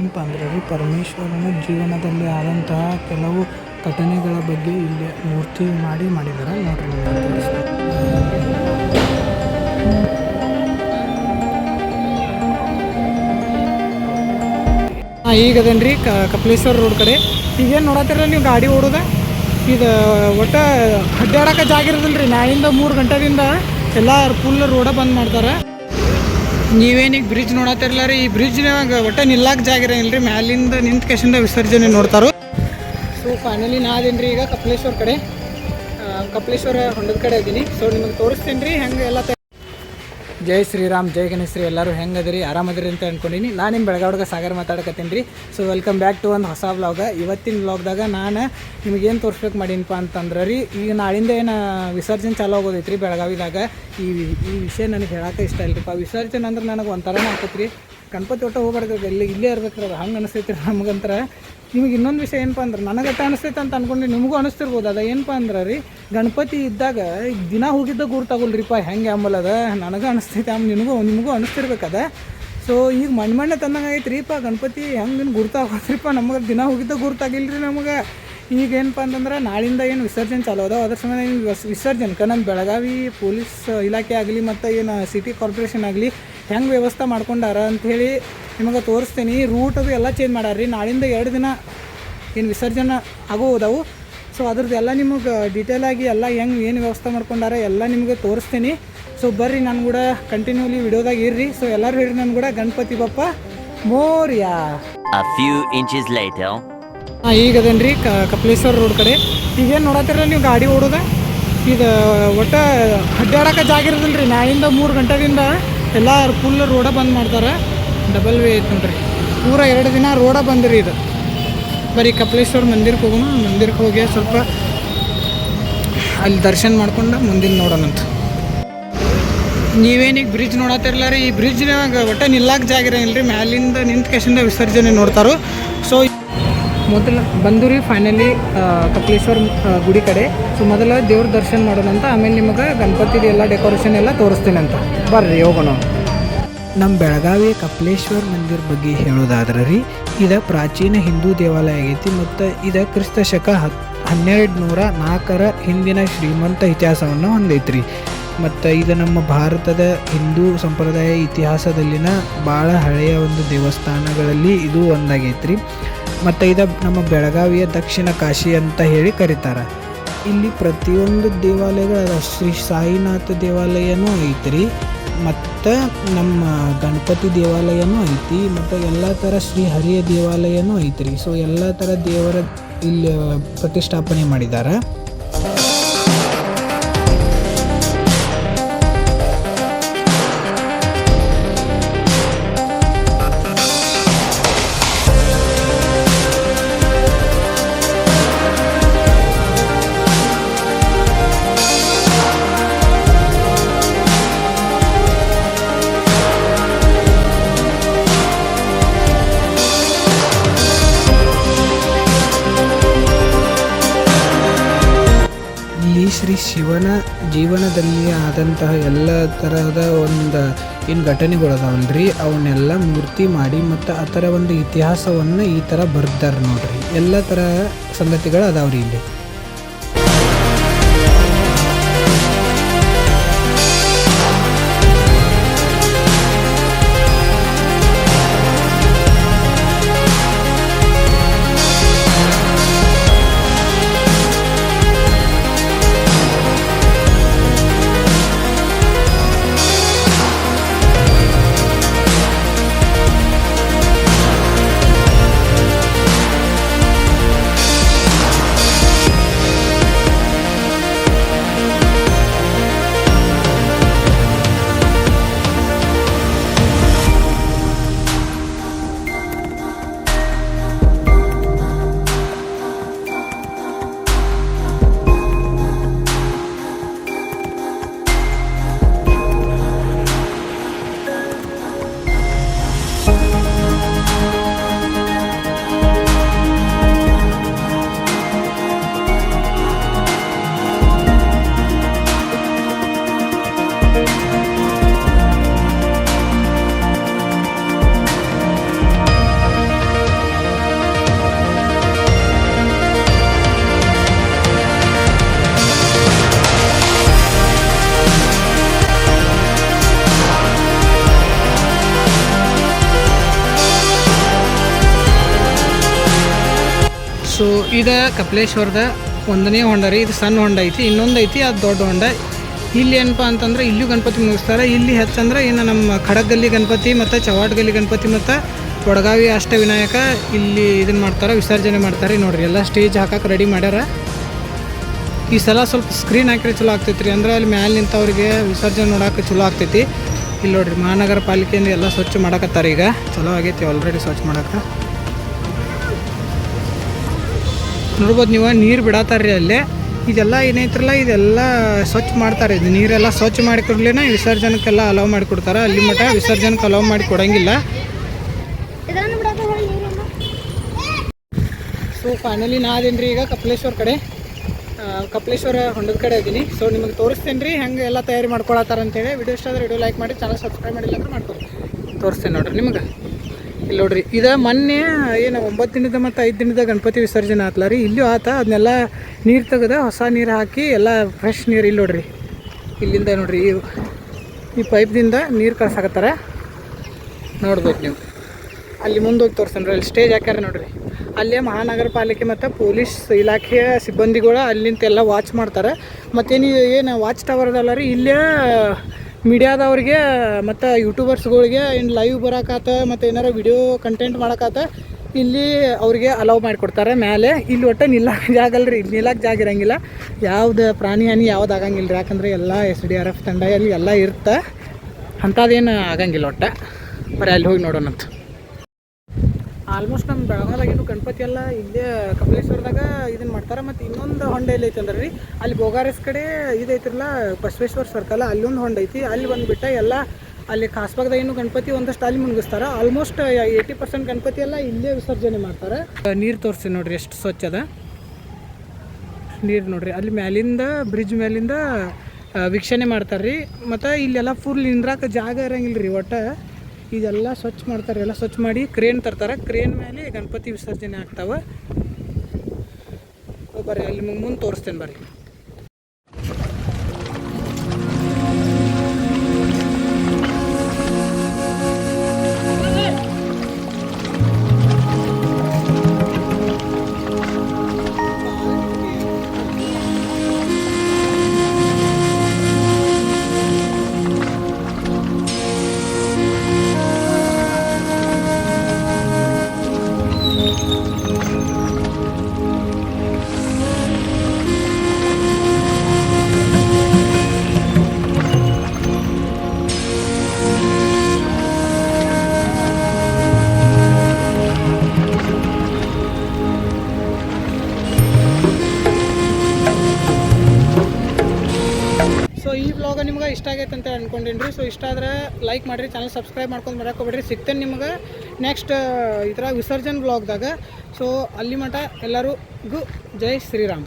ಏನಪ್ಪ ಅಂದರೆ ರೀ ಪರಮೇಶ್ವರನ ಜೀವನದಲ್ಲಿ ಆದಂತಹ ಕೆಲವು ಘಟನೆಗಳ ಬಗ್ಗೆ ಇಲ್ಲಿ ಮೂರ್ತಿ ಮಾಡಿ ಮಾಡಿದ್ದಾರೆ ನೋಡ್ರಿ. ಹಾಂ, ಈಗ ಅದೇನ್ರಿ? ಕ, ಕಪಿಲೇಶ್ವರ ರೋಡ್ ಕಡೆ. ಈಗೇನು ನೋಡತ್ತೀರ ನೀವು ಗಾಡಿ ಓಡೋದ? ಇದು ಒಟ್ಟು ಅಡ್ಡಾಡಕ್ಕೆ ಜಾಗ ಇರೋದಿಲ್ಲ ರೀ ನಾಯಿಂದ ಮೂರು ಗಂಟೆದಿಂದ ಎಲ್ಲ ಫುಲ್ ರೋಡ ಬಂದ್ ಮಾಡ್ತಾರೆ. ನೀವೇನೀಗ ಬ್ರಿಡ್ಜ್ ನೋಡತ್ತಿರಲ್ಲ ರೀ? ಈ ಬ್ರಿಡ್ಜ್ನಾಗ ಒಟ್ಟ ನಿಲ್ಲಕ್ಕೆ ಜಾಗ ಇರಂಗಿಲ್ಲ ಮ್ಯಾಲಿಂದ ನಿಂತ ಕೆಸಿಂದ ವಿಸರ್ಜನೆ ನೋಡ್ತಾರೋ? ಸೊ ಫೈನಲಿ ನಾ ರೀ ಈಗ ಕಪಿಲೇಶ್ವರ ಕಡೆ ಕಪ್ಲೇಶ್ವರ ಹೊಂಡದ ಕಡೆ ಇದ್ದೀನಿ ಸೊ ನಿಮಗೆ ತೋರಿಸ್ತೀನಿ ರೀ, ಹೆಂಗೆ ಎಲ್ಲ ಜೈ ಶ್ರೀರಾಮ್, ಜೈ ಗಣೇಶ್ರೀ ಎಲ್ಲರೂ ಹೆಂಗದಿರಿ? ಆರಾಮದಿರಿ ಅಂತ ಅಂದ್ಕೊಂಡಿನಿ ನಾನು ನಿಮ್ಮ ಬೆಳಗಾವ್ಗೆ ಸಾಗರ್ ಮಾತಾಡಕತ್ತೀನಿ ರೀ. ಸೊ ವೆಲ್ಕಮ್ ಬ್ಯಾಕ್ ಟು ಒಂದು ಹೊಸ ವ್ಲಾಗ ಇವತ್ತಿನ ವ್ಲಾಗ್ದಾಗ ನಾನು ನಿಮಗೇನು ತೋರಿಸ್ಬೇಕು ಮಾಡೀನಪ್ಪ ಅಂತಂದ್ರೆ ರೀ, ಈಗ ನಾಳಿಂದ ಏನು ವಿಸರ್ಜನೆ ಚಾಲು ಆಗೋದೈತೆ ಬೆಳಗಾವಿದಾಗ. ಈ ಈ ವಿಷಯ ನನಗೆ ಹೇಳಕ್ಕೆ ಇಷ್ಟ ಇಲ್ಲರಿಪ್ಪ ವಿಸರ್ಜನೆ ಅಂದ್ರೆ ನನಗೆ ಒಂಥರ ಆಗ್ತೈತೆ ರೀ ಗಣಪತಿ ಒಟ್ಟು ಹೋಗ್ಬಾರ್ದು, ಇಲ್ಲಿ ಇಲ್ಲೇ ಇರ್ಬೇಕ್ರಿ ಅದು. ಹಂಗೆ ಅನಿಸ್ತೈತೆ ನಮಗಂತರ. ನಿಮಗೆ ಇನ್ನೊಂದು ವಿಷಯ ಏನಪ್ಪ ಅಂದ್ರೆ ನನಗಟ್ಟ ಅನಿಸ್ತೈತೆ ಅಂತ ಅನ್ಕೊಂಡು ನಿಮಗೂ ಅನಿಸ್ತಿರ್ಬೋದು. ಅದ ಏನಪ್ಪ ಅಂದ್ರೆ ರೀ, ಗಣಪತಿ ಇದ್ದಾಗ ದಿನ ಹೋಗಿದ್ದ ಗುರುತಾಗಲ್ರಿಪ್ಪ ಹೆಂಗೆ ಅದ? ನನಗೆ ಅನಿಸ್ತೈತೆ ಆಮೇಲೆ ನಿನಗೂ, ನಿಮಗೂ ಅನಿಸ್ತಿರ್ಬೇಕದ ಸೊ ಈಗ ಮಣ್ಣು ಮಣ್ಣೆ ತಂದಂಗೆ ಐತೆ ರೀಪ್ಪ ಗಣಪತಿ ಹೆಂಗೆ ನಿನ್ನ ಗುರ್ತಾಗೋದ್ರಿಪ್ಪ ನಮಗೆ ದಿನ ಹೋಗಿದ್ದ ಗುರುತಾಗಿಲ್ಲ ರೀ ನಮಗೆ. ಈಗ ಏನಪ್ಪ ಅಂತಂದ್ರೆ ನಾಳಿಂದ ಏನು ವಿಸರ್ಜನೆ ಚಾಲು ಅದಾವ? ಅದ್ರ ಸಮಯ ಏನು ವಿಸರ್ಜನೆಗೆ ನಮ್ಮ ಬೆಳಗಾವಿ ಪೊಲೀಸ್ ಇಲಾಖೆ ಆಗಲಿ ಮತ್ತು ಏನು ಸಿಟಿ ಕಾರ್ಪೊರೇಷನ್ ಆಗಲಿ ಹೆಂಗೆ ವ್ಯವಸ್ಥೆ ಮಾಡ್ಕೊಂಡಾರ ಅಂಥೇಳಿ ನಿಮಗೆ ತೋರಿಸ್ತೀನಿ. ರೂಟ್ ಅದು ಎಲ್ಲ ಚೇಂಜ್ ಮಾಡ್ಯಾರ ನಾಳಿಂದ ಎರಡು ದಿನ ಏನು ವಿಸರ್ಜನೆ ಆಗೋ ಅದಾವು ಸೊ ಅದ್ರದ್ದು ಎಲ್ಲ ನಿಮಗೆ ಆಗಿ ಎಲ್ಲ ಹೆಂಗೆ ಏನು ವ್ಯವಸ್ಥೆ ಮಾಡ್ಕೊಂಡಾರ ಎಲ್ಲ ನಿಮಗೆ ತೋರಿಸ್ತೀನಿ. ಸೊ ಬರ್ರಿ ನಾನು ಕೂಡ ಕಂಟಿನ್ಯೂಲಿ ವಿಡಿಯೋದಾಗ ಇರ್ರಿ. ಸೊ ಎಲ್ಲರೂ ಹೇಳಿ ನಾನು ಕೂಡ ಗಣಪತಿ ಬಪ್ಪ ಮೋರ್ಯಾ. ಹಾಂ ಈಗ ಅದೇನ್ರಿ ಕ ಕಪಿಲೇಶ್ವರ ರೋಡ್ ಕಡೆ. ಈಗೇನು ನೋಡತ್ತೀರ ನೀವು ಗಾಡಿ ಓಡೋದ? ಇದು ಒಟ್ಟು ಅಡ್ಡಾಡಕ್ಕೆ ಜಾಗ ಇರೋದಿಲ್ಲ ರೀ ನಾಳಿಂದ ಮೂರು ಗಂಟೆದಿಂದ ಎಲ್ಲ ಫುಲ್ ರೋಡ ಬಂದ್ ಮಾಡ್ತಾರೆ. ಡಬಲ್ ವೇ ಐತೆ ನೋಡ್ರಿ ಪೂರ ಎರಡು ದಿನ ರೋಡ ಬಂದಿರಿ ಇದು. ಬರೀ ಕಪಿಲೇಶ್ವರ ಮಂದಿರಕ್ಕೆ ಹೋಗೋಣ ಮಂದಿರಕ್ಕೆ ಹೋಗಿ ಸ್ವಲ್ಪ ಅಲ್ಲಿ ದರ್ಶನ ಮಾಡ್ಕೊಂಡು ಮುಂದಿನ ನೋಡೋಣಂತ ನೀವೇನೀಗ ಬ್ರಿಡ್ಜ್ ನೋಡತ್ತಿರಲ್ಲ ರೀ? ಈ ಬ್ರಿಡ್ಜ್ನಾಗ ಒಟ್ಟ ನಿಲ್ಲಾಕ ಜಾಗ ಇರಂಗಿಲ್ಲ ರೀ ಮ್ಯಾಲಿಂದ ನಿಂತ ಕೆಸಿಂದ ವಿಸರ್ಜನೆ ನೋಡ್ತಾರೋ. ಸೊ ಮೊದಲು ಬಂದು ರೀ ಫೈನಲಿ ಕಪಿಲೇಶ್ವರ ಗುಡಿ ಕಡೆ. ಸೊ ಮೊದಲು ದೇವ್ರ ದರ್ಶನ ಮಾಡೋಣ ಅಂತ ಆಮೇಲೆ ನಿಮಗೆ ಗಣಪತಿದು ಎಲ್ಲ ಡೆಕೋರೇಷನ್ ಎಲ್ಲ ತೋರಿಸ್ತೀನಿ ಅಂತ ಬರ್ರಿ, ಹೋಗೋಣ. ನಮ್ಮ ಬೆಳಗಾವಿ ಕಪಿಲೇಶ್ವರ ಮಂದಿರ ಬಗ್ಗೆ ಹೇಳೋದಾದ್ರೆ ರೀ, ಇದು ಪ್ರಾಚೀನ ಹಿಂದೂ ದೇವಾಲಯ ಆಗೈತಿ ಮತ್ತು ಇದು ಕ್ರಿಸ್ತ ಶಕ ಹತ್, ಹನ್ನೆರಡು ನೂರ ನಾಲ್ಕರ ಹಿಂದಿನ ಶ್ರೀಮಂತ ಇತಿಹಾಸವನ್ನು ಹೊಂದೈತ್ರಿ. ಮತ್ತು ಇದು ನಮ್ಮ ಭಾರತದ ಹಿಂದೂ ಸಂಪ್ರದಾಯ ಇತಿಹಾಸದಲ್ಲಿನ ಭಾಳ ಹಳೆಯ ಒಂದು ದೇವಸ್ಥಾನಗಳಲ್ಲಿ ಇದು ಒಂದಾಗೈತ್ರಿ. ಮತ್ತು ಇದು ನಮ್ಮ ಬೆಳಗಾವಿಯ ದಕ್ಷಿಣ ಕಾಶಿ ಅಂತ ಹೇಳಿ ಕರೀತಾರೆ. ಇಲ್ಲಿ ಪ್ರತಿಯೊಂದು ದೇವಾಲಯಗಳ ಶ್ರೀ ಸಾಯಿನಾಥ ದೇವಾಲಯನೂ ಐತ್ರಿ. ಮತ್ತು ನಮ್ಮ ಗಣಪತಿ ದೇವಾಲಯನೂ ಐತಿ, ಮತ್ತು ಎಲ್ಲ ಥರ ಶ್ರೀ ಹರಿಯ ದೇವಾಲಯನೂ ಐತ್ರಿ. ಸೊ ಎಲ್ಲ ಥರ ದೇವರ ಇಲ್ಲಿ ಪ್ರತಿಷ್ಠಾಪನೆ ಮಾಡಿದ್ದಾರೆ ಶಿವನ ಜೀವನದಲ್ಲಿ ಆದಂತಹ ಎಲ್ಲ ತರಹದ ಒಂದು ಏನು ಘಟನೆಗಳು ಅದಾವಲ್ರಿ ಅವನ್ನೆಲ್ಲ ಮೂರ್ತಿ ಮಾಡಿ ಮತ್ತು ಆ ಥರ ಒಂದು ಇತಿಹಾಸವನ್ನು ಈ ಥರ ಬರ್ದಾರೆ ನೋಡ್ರಿ. ಎಲ್ಲ ಥರ ಸಂಗತಿಗಳು ಅದಾವ್ರಿ ಇಲ್ಲಿ. ಇದು ಕಪಿಲೇಶ್ವರದ ಒಂದನೇ ಹೊಂಡ ರೀ, ಇದು ಸಣ್ಣ ಹೊಂಡ ಐತಿ, ಇನ್ನೊಂದು ಐತಿ, ಅದು ದೊಡ್ಡ ಹೊಂಡ. ಇಲ್ಲಿ ಏನಪ್ಪ ಅಂತಂದ್ರೆ ಇಲ್ಲೂ ಗಣಪತಿ ಮುಗಿಸ್ತಾರೆ. ಇಲ್ಲಿ ಹೆಚ್ಚಂದ್ರೆ ಇನ್ನು ನಮ್ಮ ಖಡಗಲ್ಲಿ ಗಣಪತಿ ಮತ್ತು ಚವಾಟ್ಗಲ್ಲಿ ಗಣಪತಿ ಮತ್ತು ಅಷ್ಟ ಅಷ್ಟವಿನಾಯಕ ಇಲ್ಲಿ ಇದನ್ನು ಮಾಡ್ತಾರೆ, ವಿಸರ್ಜನೆ ಮಾಡ್ತಾರೆ ನೋಡಿರಿ. ಎಲ್ಲ ಸ್ಟೇಜ್ ಹಾಕಕ್ಕೆ ರೆಡಿ ಮಾಡ್ಯಾರ. ಈ ಸಲ ಸ್ವಲ್ಪ ಸ್ಕ್ರೀನ್ ಹಾಕಿದ್ರೆ ಚಲೋ ಆಗ್ತೈತಿ ರೀ ಅಂದ್ರೆ ಅಲ್ಲಿ ಮ್ಯಾಲೆ ನಿಂತವ್ರಿಗೆ ವಿಸರ್ಜನೆ ನೋಡಕ್ಕೆ ಚಲೋ ಆಗ್ತೈತಿ. ಇಲ್ಲಿ ನೋಡಿರಿ ಮಹಾನಗರ ಪಾಲಿಕೆಯಿಂದ ಎಲ್ಲ ಸ್ವಚ್ಛ ಮಾಡಕತ್ತಾರೆ ಈಗ. ಚಲೋ ಆಗೈತಿ ಆಲ್ರೆಡಿ ಸ್ವಚ್ಛ ಮಾಡಕ್ಕೆ ನೋಡ್ಬೋದು ನೀವು ನೀರು ಬಿಡತ್ತಾರ್ರಿ ಅಲ್ಲಿ. ಇದೆಲ್ಲ ಏನೈತ್ರಲ್ಲ ಇದೆಲ್ಲ ಸ್ವಚ್ಛ ಮಾಡ್ತಾರೆ. ಇದು ನೀರೆಲ್ಲ ಸ್ವಚ್ಛ ಮಾಡಿ ಕೊಡ್ಲೇನ ವಿಸರ್ಜನಕ್ಕೆಲ್ಲ ಅಲೌ ಮಾಡಿಕೊಡ್ತಾರೆ ಅಲ್ಲಿ ಮಟ್ಟ ವಿಸರ್ಜನಕ್ಕೆ ಅಲೌ ಮಾಡಿ ಕೊಡಂಗಿಲ್ಲ. ಸೊ ಫೈನಲಿ ನಾ ಅದೇನು ರೀ ಈಗ ಕಪಿಲೇಶ್ವರ ಕಡೆ. ಕಪ್ಲೇಶ್ವರ ಹೊಂಡದ ಕಡೆ ಇದ್ದೀನಿ ಸೊ ನಿಮಗೆ ತೋರಿಸ್ತೇನೆ ರೀ ಹೆಂಗೆ ಎಲ್ಲ ತಯಾರಿ ಮಾಡ್ಕೊಳತ್ತಾರ ಅಂತೇಳಿ. ವಿಡಿಯೋ ಇಷ್ಟ ಆದ್ರೆ ವಿಡಿಯೋ ಲೈಕ್ ಮಾಡಿ ಚಾನಲ್ ಸಬ್ಸ್ಕ್ರೈಬ್ ಮಾಡಿಲ್ಲ ಅಂದ್ರೆ ಮಾಡ್ಕೊರಿ. ತೋರಿಸ್ತೇನೆ ನೋಡಿರಿ ನಿಮಗೆ. ಇಲ್ಲಿ ನೋಡ್ರಿ, ಇದು ಮೊನ್ನೆ, ಏನು, ಒಂಬತ್ತು ದಿನದ ಮತ್ತು ಐದು ದಿನದ ಗಣಪತಿ ವಿಸರ್ಜನೆ ಆತ್ಲ ರೀ. ಇಲ್ಲೂ ಆತ ಅದನ್ನೆಲ್ಲ ನೀರು ತೆಗೆದ ಹೊಸ ನೀರು ಹಾಕಿ ಎಲ್ಲ ಫ್ರೆಶ್ ನೀರು ಇಲ್ಲಿ ನೋಡ್ರಿ. ಇಲ್ಲಿಂದ ನೋಡ್ರಿ, ಈ ಪೈಪ್ದಿಂದ ನೀರು ಕಳ್ಸಾಕತ್ತಾರ. ನೋಡ್ಬೇಕು ನೀವು. ಅಲ್ಲಿ ಮುಂದೆ ಹೋಗಿ ರೀ, ಅಲ್ಲಿ ಸ್ಟೇಜ್ ಹಾಕ್ಯಾರ ನೋಡ್ರಿ. ಅಲ್ಲೇ ಮಹಾನಗರ ಪಾಲಿಕೆ ಮತ್ತು ಪೊಲೀಸ್ ಇಲಾಖೆಯ ಸಿಬ್ಬಂದಿಗಳು ಅಲ್ಲಿಂದ ಎಲ್ಲ ವಾಚ್ ಮಾಡ್ತಾರೆ. ಮತ್ತೇನು ಏನು ವಾಚ್ ಟವರ್ ಅದಲ್ಲ ರೀ, ಇಲ್ಲೇ ಮೀಡಿಯಾದವ್ರಿಗೆ ಮತ್ತು ಯೂಟ್ಯೂಬರ್ಸ್ಗಳಿಗೆ ಏನು ಲೈವ್ ಬರೋಕಾತ ಮತ್ತು ಏನಾರ ವಿಡಿಯೋ ಕಂಟೆಂಟ್ ಮಾಡೋಕಾತ ಇಲ್ಲಿ ಅವ್ರಿಗೆ ಅಲೌ ಮಾಡಿಕೊಡ್ತಾರೆ ಮೇಲೆ ಇಲ್ಲಿ ಒಟ್ಟು ನಿಲ್ಲಕ್ಕೆ ಜಾಗ ಅಲ್ರಿ ಇಲ್ಲಿ ನಿಲ್ಲಕ್ಕೆ ಜಾಗ ಇರಂಗಿಲ್ಲ. ಯಾವ್ದು ಪ್ರಾಣಿ ಹಾನಿ ಯಾವ್ದು ಆಗಂಗಿಲ್ಲ ರೀ ಯಾಕಂದ್ರೆ ಎಲ್ಲ ಎಸ್ ಡಿ ಆರ್ ಎಫ್ ತಂಡ ಅಲ್ಲಿ ಎಲ್ಲ ಇರುತ್ತೆ ಅಂಥದ್ದೇನು ಆಗಂಗಿಲ್ಲ ಒಟ್ಟು. ಬರೀ ಅಲ್ಲಿ ಹೋಗಿ ನೋಡೋಣಂತ. ಆಲ್ಮೋಸ್ಟ್ ನಮ್ಮ ಬೆಳಗಾವಿದಾಗಿನ ಗಣಪತಿ ಎಲ್ಲ ಇಲ್ಲೇ ಕಪಿಲೇಶ್ವರದಾಗ ಇದನ್ನ ಮಾಡ್ತಾರೆ. ಮತ್ತು ಇನ್ನೊಂದು ಹೊಂಡ ಎಲ್ಲಿ ಐತೆ ಅಂದ್ರೆ. ರೀ ಅಲ್ಲಿ ಬೋಗಾರಸ್ ಕಡೆ ಇದೈತಿರಲ್ಲ ಬಸವೇಶ್ವರ ಸರ್ಕಲ್ ಅಲ್ಲೊಂದು ಹೊಂಡ ಐತಿ. ಅಲ್ಲಿ ಬಂದುಬಿಟ್ಟ ಎಲ್ಲ ಅಲ್ಲಿ ಏನು ಗಣಪತಿ ಒಂದಷ್ಟು ಅಲ್ಲಿ ಮುಗಿಸ್ತಾರೆ ಆಲ್ಮೋಸ್ಟ್ ಏಯ್ಟಿ ಪರ್ಸೆಂಟ್ ಗಣಪತಿ ಎಲ್ಲ ಇಲ್ಲೇ ವಿಸರ್ಜನೆ ಮಾಡ್ತಾರೆ. ನೀರು ತೋರಿಸಿ ನೋಡ್ರಿ ಎಷ್ಟು ಸ್ವಚ್ಛ ಅದ. ನೀರು ನೋಡ್ರಿ, ಅಲ್ಲಿ ಮ್ಯಾಲಿಂದ ಬ್ರಿಡ್ಜ್ ಮ್ಯಾಲಿಂದ ವೀಕ್ಷಣೆ ಮಾಡ್ತಾರೆ ರೀ ಮತ್ತು ಇಲ್ಲೆಲ್ಲ ಫುಲ್ ನಿಂದ್ರಾಕ ಜಾಗ ಇರಂಗಿಲ್ಲ ರೀ ಒಟ್ಟು. ಇದೆಲ್ಲ ಸ್ವಚ್ಛ ಮಾಡ್ತಾರೆ, ಎಲ್ಲ ಸ್ವಚ್ಛ ಮಾಡಿ ಕ್ರೇನ್ ತರ್ತಾರೆ. ಕ್ರೇನ್ ಮೇಲೆ ಗಣಪತಿ ವಿಸರ್ಜನೆ ಆಗ್ತಾವೆ. ಬರ್ರಿ, ಅಲ್ಲಿ ಮುಂದೆ ತೋರಿಸ್ತೇನೆ ಬರ್ರಿ. ಸೊ ಈ ಬ್ಲಾಗ್ ನಿಮ್ಗೆ ಇಷ್ಟ ಆಗೈತೆ ಅಂತ ಅನ್ಕೊಂಡೇನಿ ರೀ ಸೊ ಇಷ್ಟ ಆದ್ರೆ ಲೈಕ್ ಮಾಡಿರಿ ಚಾನಲ್ ಸಬ್ಸ್ಕ್ರೈಬ್ ಮಾಡ್ಕೊಂಡು ಬರೋಕೋಬೇಡ್ರಿ ಸಿಗ್ತೇನೆ ನಿಮ್ಗೆ ನೆಕ್ಸ್ಟ್ ಇದ್ರಾಗ ವಿಸರ್ಜನ್ ಬ್ಲಾಗ್ದಾಗ ಸೊ ಅಲ್ಲಿ ಮಟ ಎಲ್ಲರಿಗೂ ಜೈ ಶ್ರೀರಾಮ್.